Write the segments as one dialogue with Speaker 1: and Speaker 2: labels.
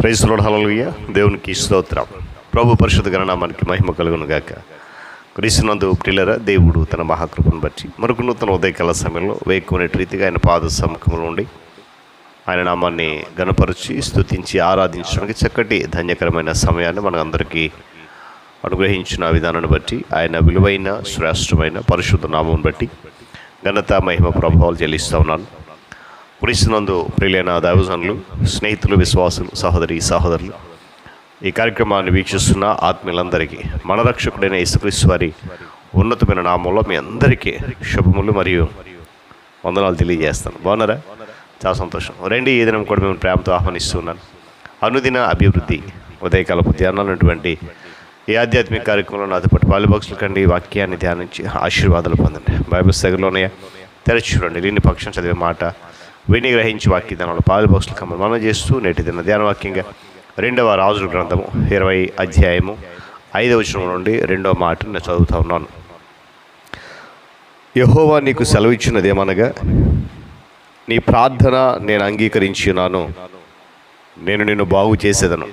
Speaker 1: Praise Lord హలలుయ దేవునికి స్తోత్రం. ప్రభు పరిషత్ గణనామానికి మహిమ కలుగును గాక. క్రీస్తునందు ప్రియులరా దేవుడు తన మహాకృపను బట్టి మరొక నూతన ఉదయకాల సమయంలో వేకునే రీతిగా ఆయన పాద సముఖంలో ఉండి ఆయన నామాన్ని గణపరిచి స్తుతించి ఆరాధించడానికి చక్కటి ధన్యకరమైన సమయాన్ని మనందరికీ అనుగ్రహించిన విధానాన్ని బట్టి ఆయన విలువైన శ్రేష్టమైన పరిశుద్ధ నామం బట్టి ఘనత మహిమ ప్రభావాలు చెల్లిస్తూ ఉన్నాను. క్రీస్తునందు ప్రియులైన దైవజనులు స్నేహితులు విశ్వాసులు సహోదరి సహోదరులు ఈ కార్యక్రమాన్ని వీక్షిస్తున్న ఆత్మీయులందరికీ మన రక్షకుడైన యేసుక్రీస్తు వారి ఉన్నతమైన నామంలో మీ అందరికీ శుభములు మరియు వందనాలు తెలియజేస్తాను. బాగున్నారా? చాలా సంతోషం. రండి ఈ దినం కూడా మేము ప్రేమతో ఆహ్వానిస్తున్నాను. అనుదిన అభివృద్ధి ఉదయకాలపు ధ్యానాలటువంటి ఈ ఆధ్యాత్మిక కార్యక్రమంలో నాతో పాటు బాక్సుల కండి వాక్యాన్ని ధ్యానించి ఆశీర్వాదాలు పొందండి. బైబిల్ దగ్గరలోనే తెరచి చూడండి. లేని పక్షం చదివే మాట విని గ్రహించి వాక్య ధ్యానంలో బాక్సులు మనం చేస్తూ నేటి దిన ధ్యానవాక్యంగా రెండవ రాజుల గ్రంథము ఇరవై అధ్యాయము ఐదవ వచనం నుండి రెండవ మాట నేను చదువుతా ఉన్నాను. యహోవా నీకు సెలవిచ్చినదేమనగా నీ ప్రార్థన నేను అంగీకరించున్నాను నేను నిన్ను బాగు చేసేదను.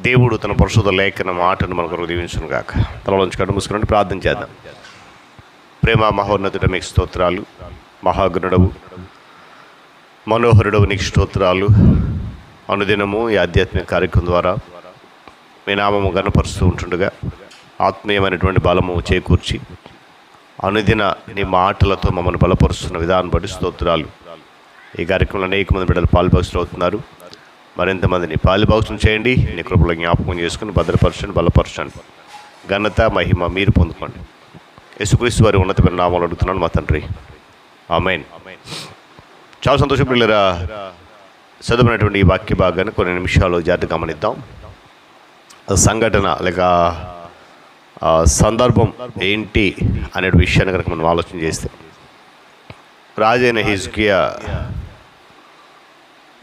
Speaker 1: దేవుడు తన పరిశుద్ధ లేఖన మాటను మనకు దీవించును కాక తలలోంచి కట్టు మూసుకుని ప్రార్థన చేద్దాం. ప్రేమ మహోన్నతుడ మీకు స్తోత్రాలు మహాగుణుడవు. మనోహరుడవు నీకు స్తోత్రాలు. అనుదినము ఈ ఆధ్యాత్మిక కార్యక్రమం ద్వారా మీ నామము గనపరుస్తూ ఉంటుండగా ఆత్మీయమైనటువంటి బలము చేకూర్చి అనుదిన నీ మాటలతో మమ్మల్ని బలపరుస్తున్న విధానం బట్టి స్తోత్రాలు. ఈ కార్యక్రమంలో అనేక మంది బిడ్డలు పాలుభాగస్తులు అవుతున్నారు. మరింత మందిని చేయండి. నీ కృపలో జ్ఞాపకం చేసుకుని భద్రపరచండి బలపరచండి. ఘనత మహిమ మీరు పొందుకోండి. యశుక్రీస్తు వారి ఉన్నతమైన నామాలు అడుగుతున్నాను మా తండ్రి. ఆమెన్. చాలా సంతోషం పిల్లరా. చదువునటువంటి ఈ వాక్య భాగాన్ని కొన్ని నిమిషాలు జాతి గమనిద్దాం. సంఘటన లేక సందర్భం ఏంటి అనే విషయాన్ని కనుక మనం ఆలోచన చేస్తే. రాజైన హిజ్కియా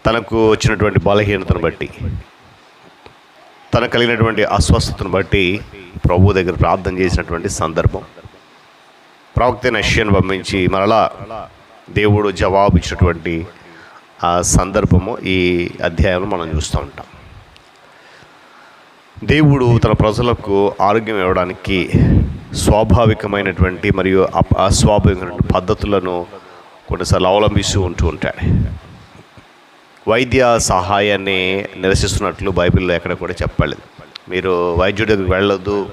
Speaker 1: తనకు వచ్చినటువంటి బలహీనతను బట్టి తనకు కలిగినటువంటి అస్వస్థతను బట్టి ప్రభు దగ్గర ప్రార్థన చేసినటువంటి సందర్భం. ప్రవక్త నష్యను పంపించి మరలా దేవుడు జవాబు ఇచ్చినటువంటి ఆ సందర్భము ఈ అధ్యాయంలో మనం చూస్తూ ఉంటాం. దేవుడు తన ప్రజలకు ఆరోగ్యం ఇవ్వడానికి స్వాభావికమైనటువంటి మరియు అప- అస్వాభావికమైనటువంటి పద్ధతులను కొన్నిసార్లు అవలంబిస్తూ ఉంటూ ఉంటాడు. వైద్య సహాయాన్ని నిరసిస్తున్నట్లు బైబిల్లో ఎక్కడ కూడా చెప్పలేదు. మీరు వైద్యుడి దగ్గరికి వెళ్ళొద్దు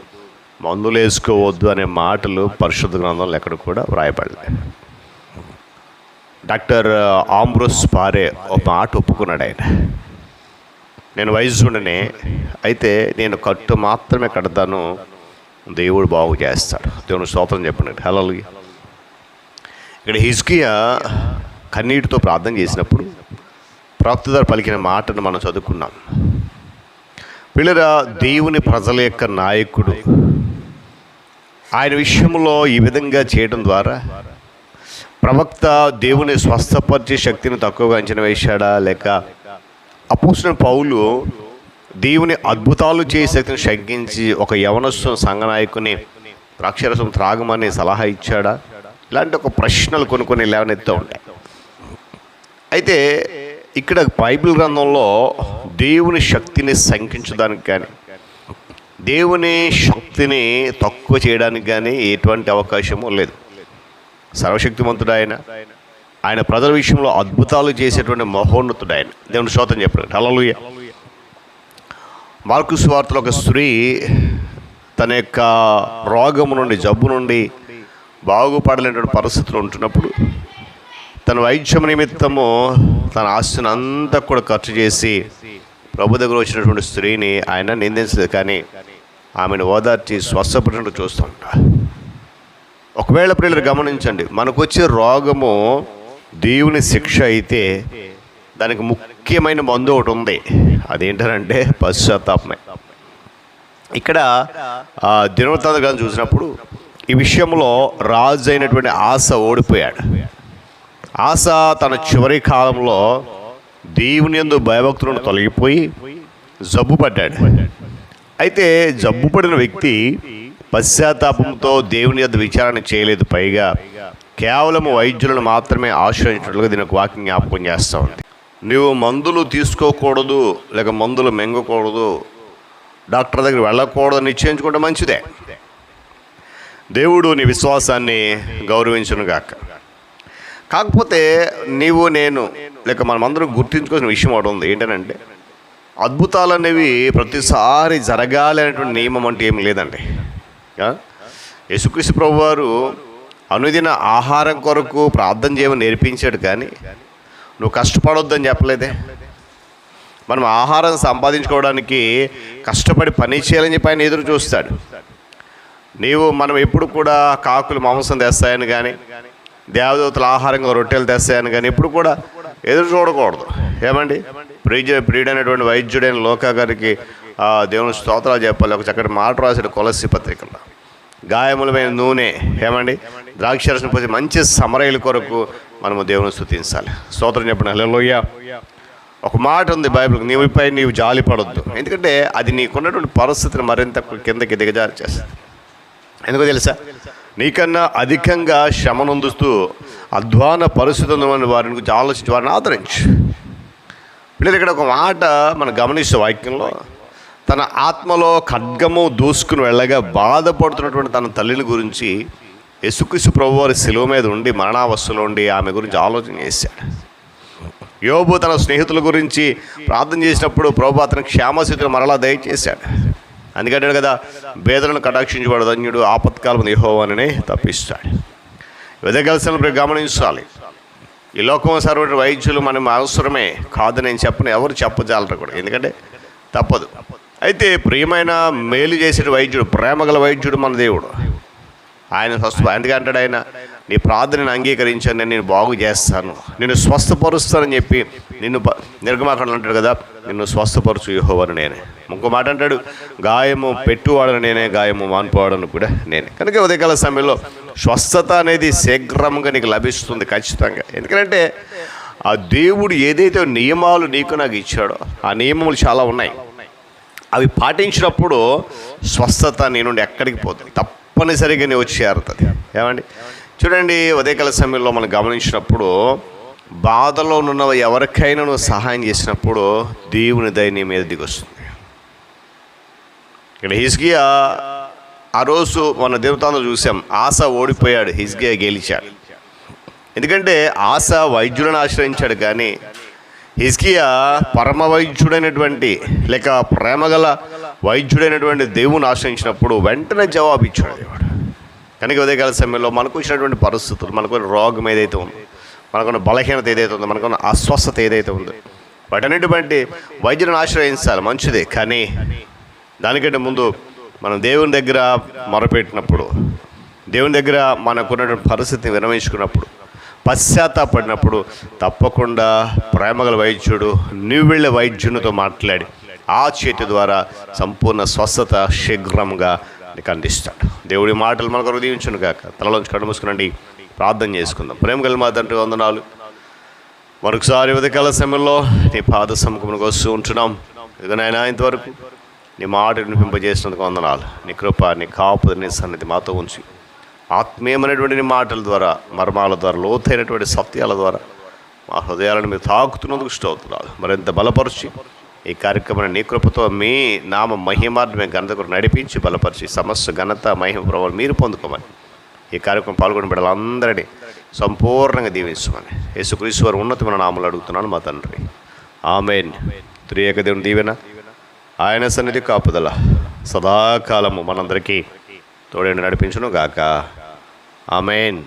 Speaker 1: మందులు వేసుకోవద్దు అనే మాటలు పరిశుద్ధ గ్రంథంలో ఎక్కడ కూడా వ్రాయబడలేదు. డాక్టర్ ఆంబ్రోస్ పారే ఒక మాట ఒప్పుకున్నాడు ఆయన. నేను వైద్యుడినే అయితే నేను కట్టు మాత్రమే కడతాను దేవుడు బాగు చేస్తాడు. దేవుని స్తోత్రం చెప్పండి. హలో ఇక్కడ హిజ్కియా కన్నీటితో ప్రార్థన చేసినప్పుడు ప్రవక్తదారు పలికిన మాటను మనం చదువుకున్నాం. పిల్లరా దేవుని ప్రజల యొక్క నాయకుడు. ఆయన విషయంలో ఈ విధంగా చేయడం ద్వారా ప్రవక్త దేవుని స్వస్థపరిచే శక్తిని తక్కువగా అంచనా వేశాడా లేక అపోసిన పౌలు దేవుని అద్భుతాలు చేసే శక్తిని శంకించి ఒక యవనస్సు సంఘనాయకుని ద్రాక్షరసం త్రాగమని సలహా ఇచ్చాడా? ఇలాంటి ఒక ప్రశ్నలు కొన్ని కొన్ని లేవనెత్తుతూ ఉంటాయి. అయితే ఇక్కడ బైబిల్ గ్రంథంలో దేవుని శక్తిని శంకించడానికి కానీ దేవుని శక్తిని తక్కువ చేయడానికి కానీ ఎటువంటి అవకాశము లేదు. సర్వశక్తిమంతుడు ఆయన ఆయన ప్రజల విషయంలో అద్భుతాలు చేసేటువంటి మహోన్నతుడు ఆయన దేవుని శోతం చెప్పాడు. హల్లెలూయా. మార్కు సువార్తలో ఒక స్త్రీ తన యొక్క రోగము నుండి జబ్బు నుండి బాగుపడలేనటువంటి పరిస్థితులు ఉంటున్నప్పుడు తన వైద్యం నిమిత్తము తన ఆస్తిని అంతా కూడా ఖర్చు చేసి ప్రభు దగ్గర వచ్చినటువంటి స్త్రీని ఆయన నిందించలేదు. కానీ ఆమెను ఓదార్చి స్వస్థపడినట్టు చూస్తూ ఉంటాడు. ఒకవేళ ప్రియులు గమనించండి మనకు వచ్చే రోగము దేవుని శిక్ష అయితే దానికి ముఖ్యమైన మందు ఒకటి ఉంది. అదేంటంటే పశ్చాత్తాపమే. ఇక్కడ ఆ, దినవృత్తాంత గ్రంథం చూసినప్పుడు ఈ విషయంలో రాజు అయినటువంటి ఆశ ఓడిపోయాడు. ఆశ తన చివరి కాలంలో దేవుని యందు భయభక్తులను తొలగిపోయి జబ్బు పడ్డాడు అయితే జబ్బు పడిన వ్యక్తి పశ్చాత్తాపంతో దేవుని యొక్క విచారణ చేయలేదు పైగా కేవలం వైద్యులను మాత్రమే ఆశ్రయించినట్లుగా దీనికి వాక్యం జ్ఞాపకం చేస్తూ ఉంది. నువ్వు మందులు తీసుకోకూడదు లేక మందులు మెంగకూడదు డాక్టర్ దగ్గర వెళ్ళకూడదు నిశ్చయించుకుంటే మంచిదే. దేవుడు నీ విశ్వాసాన్ని గౌరవించును గాక కాకపోతే నీవు నేను లేక మనమందరం గుర్తించుకోవాల్సిన విషయం ఒకటి ఉంది. ఏంటనంటే అద్భుతాలు అనేవి ప్రతిసారి జరగాలి అనేటువంటి నియమం అంటే ఏం లేదండి. యేసుక్రీస్తు ప్రభు వారు అనుదిన ఆహారం కొరకు ప్రార్థన చేయమని నేర్పించాడు కానీ నువ్వు కష్టపడొద్దని చెప్పలేదే. మనం ఆహారం సంపాదించుకోవడానికి కష్టపడి పని చేయాలని చెప్పి ఆయన ఎదురు చూస్తాడు. నీవు మనం ఎప్పుడు కూడా కాకులు మాంసం తెస్తాయని కానీ దేవదూతల ఆహారంగా రొట్టెలు తెస్తాయని కానీ ఎప్పుడు కూడా ఎదురు చూడకూడదు. ఏమండి? ప్రియ ప్రియుడైనటువంటి వైద్యుడైన లోకా గారికి దేవుని స్తోత్రాలు చెప్పాలి. ఒక చక్కటి మాట రాశాడు కొలసి పత్రికలో. గాయములమైన నూనె ఏమండి? ద్రాక్షరసం పోసి మంచి సమరయుల కొరకు మనము దేవుని స్థుతించాలి స్తోత్రం చెప్పండి. హలోయ ఒక మాట ఉంది బైబిల్ నీవుపై నీవు జాలి పడొద్దు. ఎందుకంటే అది నీకున్నటువంటి పరిస్థితిని మరింత కిందకి దిగజారి చేస్తుంది. ఎందుకో తెలుసా? నీకన్నా అధికంగా శ్రమనందుస్తూ అధ్వాన పరిస్థితి ఉన్న వారిని గురించి ఆలోచించి వారిని ఆదరించు. పిల్లలు ఇక్కడ ఒక మాట మనం గమనిస్తే వాక్యంలో తన ఆత్మలో ఖడ్గము దూసుకుని వెళ్ళగా బాధపడుతున్నటువంటి తన తల్లిని గురించి యేసుక్రీస్తు ప్రభు వారి శిలువ మీద ఉండి మరణావస్థలో ఉండి ఆమె గురించి ఆలోచన చేశాడు. యోబు తన స్నేహితుల గురించి ప్రార్థన చేసినప్పుడు ప్రభు అతని క్షేమస్థితిని మరలా దయచేశాడు. అందుకంటాడు కదా పేదలను కటాక్షించబడు ధన్యుడు ఆపత్కాలం యహోవాననే తప్పిస్తాడు. వెదగలసిన గమనించాలి. ఈ లోకం సర్వటి వైద్యులు మనం అవసరమే కాదు నేను చెప్పను ఎవరు చెప్పజాలరు కూడా. ఎందుకంటే తప్పదు. అయితే ప్రియమైన మేలు చేసిన వైద్యుడు ప్రేమగల వైద్యుడు మన దేవుడు. ఆయన స్వస్థ ఎందుకంటాడు ఆయన? నీ ప్రార్థనను అంగీకరించాను నేను నేను బాగు చేస్తాను. నిన్ను స్వస్థపరుస్తానని చెప్పి నిన్ను ప- అంటాడు కదా నిన్ను స్వస్థపరచు యెహోవాను నేనే. ఇంకో మాట అంటాడు గాయము పెట్టువాడను నేనే గాయము మాన్పోవాడను కూడా నేనే. కనుక ఉదయకాల సమయంలో స్వస్థత అనేది శీఘ్రంగా నీకు లభిస్తుంది ఖచ్చితంగా. ఎందుకంటే ఆ దేవుడు ఏదైతే నియమాలు నీకు నాకు ఇచ్చాడో ఆ నియమములు చాలా ఉన్నాయి. అవి పాటించినప్పుడు స్వస్థత నీ నుండి ఎక్కడికి పోతుంది? తప్పనిసరిగా నీ వచ్చి చేరుతుంది. ఏమండి? చూడండి ఉదయకాల సమయంలో మనం గమనించినప్పుడు బాధలో ఉన్న ఎవరికైనా నువ్వు సహాయం చేసినప్పుడు దేవుని దయ నీ మీద దిగొస్తుంది. ఇక్కడ హిజ్గియా ఆ రోజు మన దేవతాలను చూసాం. ఆశ ఓడిపోయాడు హిజ్గియా గెలిచాడు. ఎందుకంటే ఆశ వైద్యులను ఆశ్రయించాడు కానీ హిజ్కియా పరమ వైద్యుడైనటువంటి లేక ప్రేమగల వైద్యుడైనటువంటి దేవుని ఆశ్రయించినప్పుడు వెంటనే జవాబు ఇచ్చాడు దేవుడు. కనుక ఉదయకాల సమయంలో మనకు వచ్చినటువంటి పరిస్థితులు మనకున్న రోగం ఏదైతే ఉందో మనకున్న బలహీనత ఏదైతే ఉందో మనకున్న అస్వస్థత ఏదైతే ఉందో వాటన్నిటివంటి వైద్యులను ఆశ్రయించాలి మంచిదే. కానీ దానికంటే ముందు మనం దేవుని దగ్గర మొరపెట్టినప్పుడు దేవుని దగ్గర మనకున్నటువంటి పరిస్థితిని విరమించుకున్నప్పుడు పశ్చాత్తాపడినప్పుడు తప్పకుండా ప్రేమగల వైద్యుడు నువ్వు వెళ్ళే వైద్యునితో మాట్లాడి ఆ చేతి ద్వారా సంపూర్ణ స్వస్థత శీఘ్రంగా నీకు అందిస్తాడు. దేవుడి మాటలు మనకు హృదయించును కాక తలలోంచి కళ్ళు మూసుకునండి. ప్రార్థన చేసుకుందాం. ప్రేమ గల మా తండ్రి వందనాలు. మరొకసారి ఉదయకాల సమయంలో నీ పాద సముఖమునికి వస్తూ ఉంటున్నాం. ఇదిగో నాయన ఇంతవరకు నీ మాట వినిపింపజేసినందుకు వందనాలు. నీ కృప నీ కాపు నీ సన్నిధి మాతో ఉంచి. ఆత్మీయమైనటువంటి మాటల ద్వారా మర్మాల ద్వారా లోతైనటువంటి సత్యాల ద్వారా మా హృదయాలను మీరు తాకుతున్నందుకు ఇష్టవుతున్నారు మరింత బలపరిచి ఈ కార్యక్రమాన్ని నీ కృపతో మీ నామ మహిమార్థమే ఘనత కొరకు నడిపించి బలపరిచి సమస్త ఘనత మహిమ ప్రభావం మీరు పొందుకోమని ఈ కార్యక్రమం పాల్గొని బిడ్డలందరినీ సంపూర్ణంగా దీవించమని యేసుక్రీస్తు వారు ఉన్నతమైన నామలు అడుగుతున్నాను మా తండ్రి. ఆమెన్. త్రియేక దేవుని దీవెన. ఆయన సన్నిధి కాపుదల. సదాకాలము మనందరికీ తోడేండి నడిపించును గాక ఆమెన్.